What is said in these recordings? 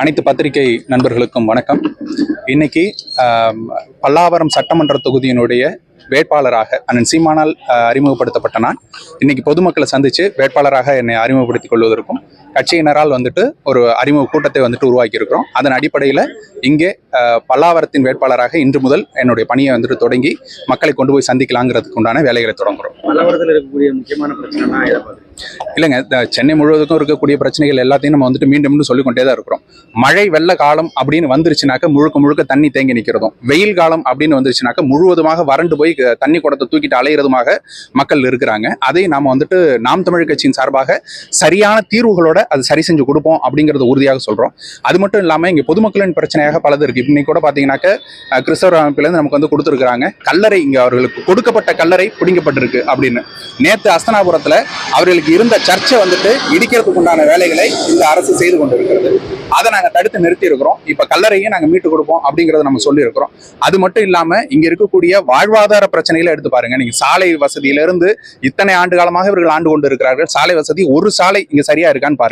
அனைத்து பத்திரிகை நண்பர்களுக்கும் வணக்கம். இன்னைக்கு பல்லாவரம் சட்டமன்ற தொகுதியினுடைய வேட்பாளராக அண்ணன் சீமானால் அறிமுகப்படுத்தப்பட்ட நான். இன்னைக்கு பொதுமக்களை சந்தித்து வேட்பாளராக என்னை அறிமுகப்படுத்திக் கொள்வதற்கும் கட்சியினரால் வந்துட்டு ஒரு அறிமுக கூட்டத்தை வந்துட்டு உருவாக்கி இருக்கிறோம் அதன் அடிப்படையில் இங்கே பல்லாவரத்தின் வேட்பாளராக இன்று முதல் என்னுடைய பணியை வந்துட்டு தொடங்கி மக்களை கொண்டு போய் சந்திக்கலாங்கிறதுக்கு உண்டான வேலைகளை தொடங்குறோம். பல்லவரத்தில் இருக்கக்கூடிய முக்கியமான பிரச்சனைனா இல்லைங்க சென்னை முழுவதுக்கும் இருக்கக்கூடிய பிரச்சனைகள் எல்லாத்தையும் நம்ம வந்துட்டு மீண்டும் மீண்டும் சொல்லிக்கொண்டே தான் இருக்கிறோம். மழை வெள்ள காலம் அப்படின்னு வந்துருச்சுனாக்க முழுக்க முழுக்க தண்ணி தேங்கி நிற்கிறதும் வெயில் காலம் அப்படின்னு வந்துருச்சுனாக்க முழுவதுமாக வறண்டு போய் தண்ணி குடத்தை தூக்கிட்டு அலையிறதுமாக மக்கள் இருக்கிறாங்க. அதை நாம வந்துட்டு நாம் தமிழ் கட்சியின் சார்பாக சரியான தீர்வுகளோட அது சரி செஞ்சு கொடுப்போம் அப்படிங்கறத உறுதியாக சொல்றோம். அது மட்டும் இல்லாம இங்க பொதுமக்களின் பிரச்சனையாக பலது இருக்குது இன்னைக்கு கூட பாத்தீங்கன்னாக்க அஹ், கிறிஸ்தவ அமைப்பிலேருந்து நமக்கு வந்து கொடுத்துருக்காங்க கல்லறை இங்க அவர்களுக்கு கொடுக்கப்பட்ட கல்லறை பிடிங்கப்பட்டிருக்கு அப்படின்னு. நேத்து அஸ்தனாபுரத்தில் அவர்களுக்கு இருந்த சர்ச்சை வந்துட்டு இடிக்கிறதுக்கு உண்டான வேலைகளை இந்த அரசு செய்து கொண்டிருக்கிறது. அதை நாங்க தடுத்து நிறுத்தி இருக்கிறோம் இப்ப கல்லறையும் நாங்க மீட்டு கொடுப்போம் அப்படிங்கறத நம்ம சொல்லி இருக்கிறோம் அது மட்டும் இல்லாம இங்க இருக்கக்கூடிய வாழ்வாதார பிரச்சனைகளை எடுத்து பாருங்க. நீங்க சாலை வசதியில இருந்து இத்தனை ஆண்டு காலமாக இவர்கள் ஆண்டு கொண்டு இருக்கிறார்கள் சாலை வசதி ஒரு சாலை இங்க சரியா இருக்கான்னு பாருங்க.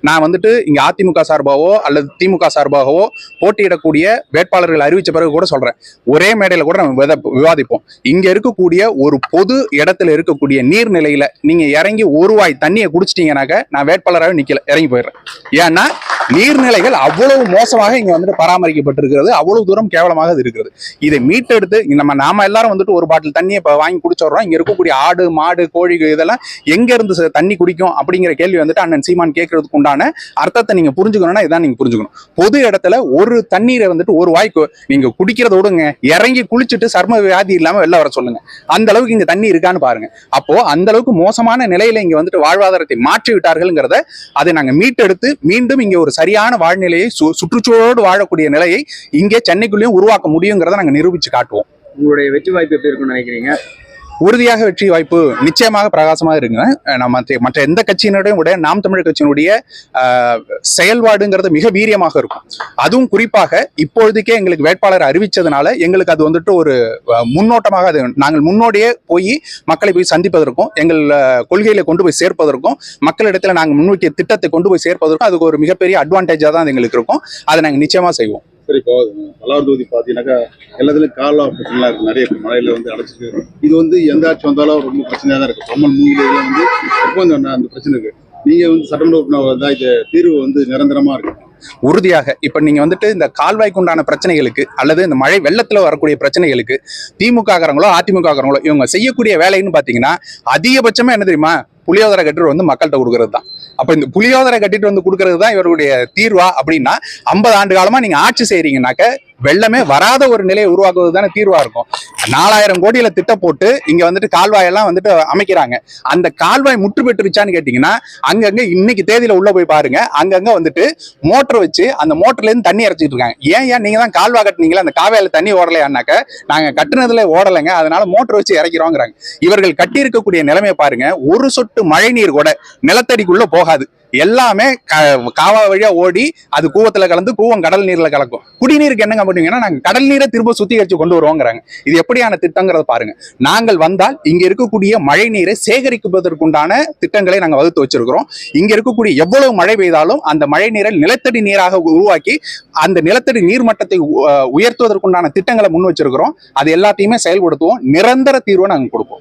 நான் வந்துட்டு இங்க அதிமுக சார்பாகவோ அல்லது திமுக சார்பாகவோ போட்டியிடக்கூடிய வேட்பாளர்கள் அறிவிச்ச பிறகு கூட சொல்றேன். ஒரே மேடையில கூட நம்ம வித- விவாதிப்போம். இங்க இருக்கக்கூடிய ஒரு பொது இடத்துல இருக்கக்கூடிய நீர்நிலையில நீங்க இறங்கி ஒரு வாய் தண்ணியை குடிச்சிட்டீங்கன்னாக்க நான் வேட்பாளராக நிக்கல. இறங்கி போயிடுறேன். ஏன்னா நீர்நிலைகள் அவ்வளவு மோசமாக இங்க வந்துட்டு பராமரிக்கப்பட்டிருக்கிறது. அவ்வளவு தூரம் கேவலமாக இது இருக்கிறது. இதை மீட்டெடுத்து நம்ம நாம எல்லாரும் வந்துட்டு ஒரு பாட்டில் தண்ணியை இப்போ வாங்கி குடிச்சிடுறோம். இங்க இருக்கக்கூடிய ஆடு மாடு கோழி இதெல்லாம் எங்க இருந்து ச- தண்ணி குடிக்கும் அப்படிங்கிற கேள்வி வந்துட்டு அண்ணன் சீமான் கேட்கறதுக்கு உண்டான அர்த்தத்தை நீங்க புரிஞ்சுக்கணும்னா இதான் நீங்க புரிஞ்சுக்கணும். பொது இடத்துல ஒரு தண்ணீரை வந்துட்டு ஒரு வாய்க்கு நீங்க குடிக்கிறத விடுங்க. இறங்கி குளிச்சுட்டு சர்ம வியாதி இல்லாம வெளில வர சொல்லுங்க. அந்த அளவுக்கு இங்க தண்ணி இருக்கான்னு பாருங்க. அப்போ அந்த அளவுக்கு மோசமான நிலையில இங்க வந்துட்டு வாழ்வாதாரத்தை மாற்றி விட்டார்கள்ங்கிறத அதை நாங்க மீட்டெடுத்து மீண்டும் இங்க ஒரு சரியான வாழ்நிலையை சு- சுற்றுச்சூழலோடு வாழக்கூடிய நிலையை இங்கே சென்னைக்குள்ளேயும் உருவாக்க முடியுங்கிறத நாங்கள் நிரூபிச்சு காட்டுவோம். உங்களுடைய வெற்றி வாய்ப்பு எப்படி இருக்கும்னு நினைக்கிறீங்க? உறுதியாக வெற்றி வாய்ப்பு நிச்சயமாக பிரகாசமாக இருக்குங்க. நம்ம மற்ற- எந்த கட்சியினுடைய விட நாம் தமிழர் கட்சியினுடைய செயல்பாடுங்கிறது மிக வீரியமாக இருக்கும். அதுவும் குறிப்பாக இப்பொழுதுக்கே எங்களுக்கு வேட்பாளர் அறிவித்ததுனால எங்களுக்கு அது வந்துட்டு ஒரு முன்னோட்டமாக அது நாங்கள் முன்னோடியே போய் மக்களை போய் சந்திப்பதற்கும் எங்கள் கொள்கையில கொண்டு போய் சேர்ப்பதற்கும் மக்களிடத்தில் நாங்கள் முன்வைக்கிய திட்டத்தை கொண்டு போய் சேர்ப்பதற்கும் அதுக்கு ஒரு மிகப்பெரிய அட்வான்டேஜாக தான் அது எங்களுக்கு இருக்கும். அதை நாங்கள் நிச்சயமாக செய்வோம். சரி இப்போ பல்லாவரம் தொகுதி பார்த்தீங்கன்னாக்கா எல்லாத்துலையும் காலம் பிரச்சனைலாம் இருக்குது நிறைய மழையில் மழையில வந்து அடைச்சிட்டு இது வந்து எந்த ஆட்சி வந்தாலும் ரொம்ப பிரச்சனையாக தான் இருக்கு. கமல் மூங்கில வந்து ஒப்பந்தம் அந்த அந்த பிரச்சனை இருக்கு. வந்து சட்டமன்ற உறுப்பினர் தான் இது தீர்வு வந்து நிரந்தரமா இருக்குது உறுதியாக இப்ப நீங்க வந்துட்டு இந்த கால்வாய்க்கு உண்டான பிரச்சனைகளுக்கு அல்லது இந்த மழை வெள்ளத்துல வரக்கூடிய பிரச்சனைகளுக்கு திமுக காரங்களோ அதிமுக இவங்க செய்யக்கூடிய வேலைன்னு பாத்தீங்கன்னா அதிகபட்சமா என்ன தெரியுமா? புளியோதரை கட்டுரை வந்து மக்கள்கிட்ட கொடுக்கறது தான் அப்ப இந்த புளியோதரை கட்டிட்டு வந்து கொடுக்கறது தான் இவருடைய தீர்வா அப்படின்னா ஐம்பது ஆண்டு காலமா நீங்க ஆட்சி செய்றீங்கன்னாக்க வெள்ளமே வராத ஒரு நிலையை உருவாக்குவது தானே தீர்வா இருக்கும். நாலாயிரம் கோடியில திட்டம் போட்டு இங்க வந்துட்டு கால்வாயெல்லாம் வந்துட்டு அமைக்கிறாங்க. அந்த கால்வாய் முற்று பெற்றுருச்சான்னு கேட்டீங்கன்னா அங்கங்க இன்னைக்கு தேதியில உள்ள போய் பாருங்க. அங்கங்க வந்துட்டு மோட்டர் வச்சு அந்த மோட்டர்ல இருந்து தண்ணி இறச்சிட்டு இருக்காங்க. ஏன் ஏன் நீங்க தான் கால்வாய் கட்டினீங்களா? அந்த காவேல தண்ணி ஓடலையானாக்க நாங்க கட்டுனதுல ஓடலைங்க. அதனால மோட்டர் வச்சு இறக்கிறோங்கிறாங்க. இவர்கள் கட்டி இருக்கக்கூடிய நிலைமையை பாருங்க. ஒரு சொட்டு மழை நீர் கூட நிலத்தடிக்குள்ள போகாது. எல்லாமே க- காவா வழியா ஓடி அது கூவத்துல கலந்து கூவம் கடல் நீர்ல கலக்கும். குடிநீருக்கு என்னங்க பண்ணுவீங்கன்னா நாங்க கடல் நீரை திரும்ப சுத்திகரிச்சு கொண்டு வருவோங்கிறாங்க. இது எப்படியான திட்டங்கிறத பாருங்க. நாங்கள் வந்தால் இங்க இருக்கக்கூடிய மழை நீரை சேகரிப்பதற்குண்டான திட்டங்களை நாங்க வகுத்து வச்சிருக்கிறோம். இங்க இருக்கக்கூடிய எவ்வளவு மழை பெய்தாலும் அந்த மழை நீரை நிலத்தடி நீராக உருவாக்கி அந்த நிலத்தடி நீர் மட்டத்தை உ- உயர்த்துவதற்குண்டான திட்டங்களை முன் வச்சிருக்கிறோம். அது எல்லாத்தையுமே செயல்படுத்துவோம். நிரந்தர தீர்வை நாங்கள் கொடுப்போம்.